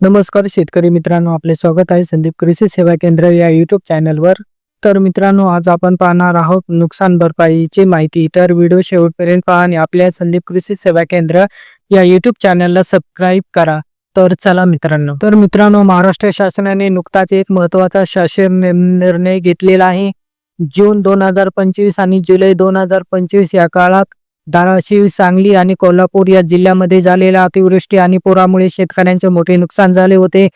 नमस्कार शेतकरी मित्रांनो आपले स्वागत आहे संदीप कृषी सेवा केंद्र या युट्यूब चॅनलवर तर मित्रांनो आज आपण पाहणार आहोत नुकसान भरपाईची माहिती. तर व्हिडिओ शेवटपर्यंत पहा आणि आपल्या संदीप कृषी सेवा केंद्र या युट्यूब चॅनलला सबस्क्राईब करा. तर चला मित्रांनो. तर मित्रांनो महाराष्ट्र शासनाने नुकताच एक महत्त्वाचा शासन निर्णय घेतलेला आहे. जून दोन हजार पंचवीस आणि जुलै दोन हजार पंचवीस या काळात धाराशिव सांगली आणि कोल्हापूर या जिल्ह्यामध्ये झालेल्या अतिवृष्टी आणि पुरामुळे शेतकऱ्यांचे मोठे नुकसान झाले होते.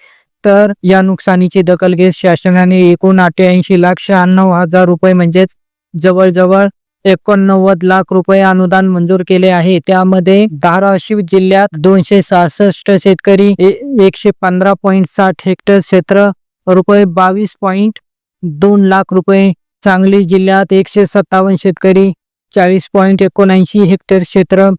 तर या नुकसानीची दखल घेत शासनाने एकूण अठ्ठ्याऐंशी लाख शहाण्णव हजार रुपये म्हणजेच जवळजवळ एकोणनव्वद लाख रुपये अनुदान मंजूर केले आहे. त्यामध्ये धाराशिव जिल्ह्यात दोनशे सहासष्ट शेतकरी ए- एकशे पंधरा पॉईंट साठ हेक्टर क्षेत्र रुपये बावीस पॉईंट दोन लाख रुपये सांगली जिल्ह्यात एकशे सत्तावन्न शेतकरी चाळीस पॉईंट एकोणऐंशी हेक्टर क्षेत्र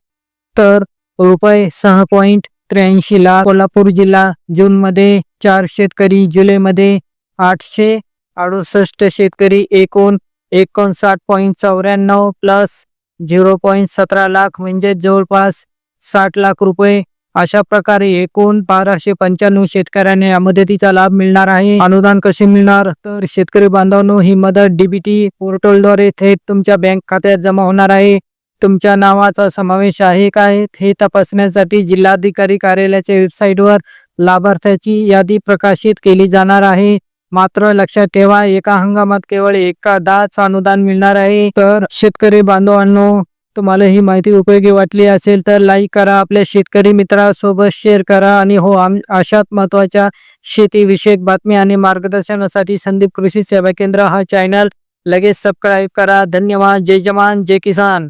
तर रुपये सहा पॉईंट त्र्याऐंशी लाख कोल्हापूर जिल्हा जूनमध्ये चार शेतकरी जुलैमध्ये आठशे अडुसष्ट शेतकरी एकूण एकोणसाठ पॉईंट चौऱ्याण्णव प्लस झिरो पॉईंट सतरा लाख म्हणजे जवळपास साठ लाख रुपये अशा प्रकारे एकूण बाराशे पंच्याण्णव शेतकऱ्यांना या मदतीचा लाभ मिळणार आहे. अनुदान कसे मिळणार? तर शेतकरी बांधवांनो ही मदत डीबीटी पोर्टलद्वारे थेट तुमच्या बँक खात्यात जमा होणार आहे. तुमच्या नावाचा समावेश आहे काय हे तपासण्यासाठी जिल्हाधिकारी कार्यालयाच्या वेबसाईटवर लाभार्थ्याची यादी प्रकाशित केली जाणार आहे. मात्र लक्षात ठेवा एका हंगामात केवळ एकादाच अनुदान मिळणार आहे. तर शेतकरी बांधवांनो तुम्हाला ही माहिती उपयोगी वाटली असेल तर लाईक करा आपल्या शेतकरी मित्रासोबत शेअर करा आणि हो आम अशात महत्त्वाच्या शेतीविषयक बातमी आणि मार्गदर्शनासाठी संदीप कृषी सेवा केंद्र हा चॅनल लगेच सबस्क्राईब करा. धन्यवाद. जय जवान. जय किसान.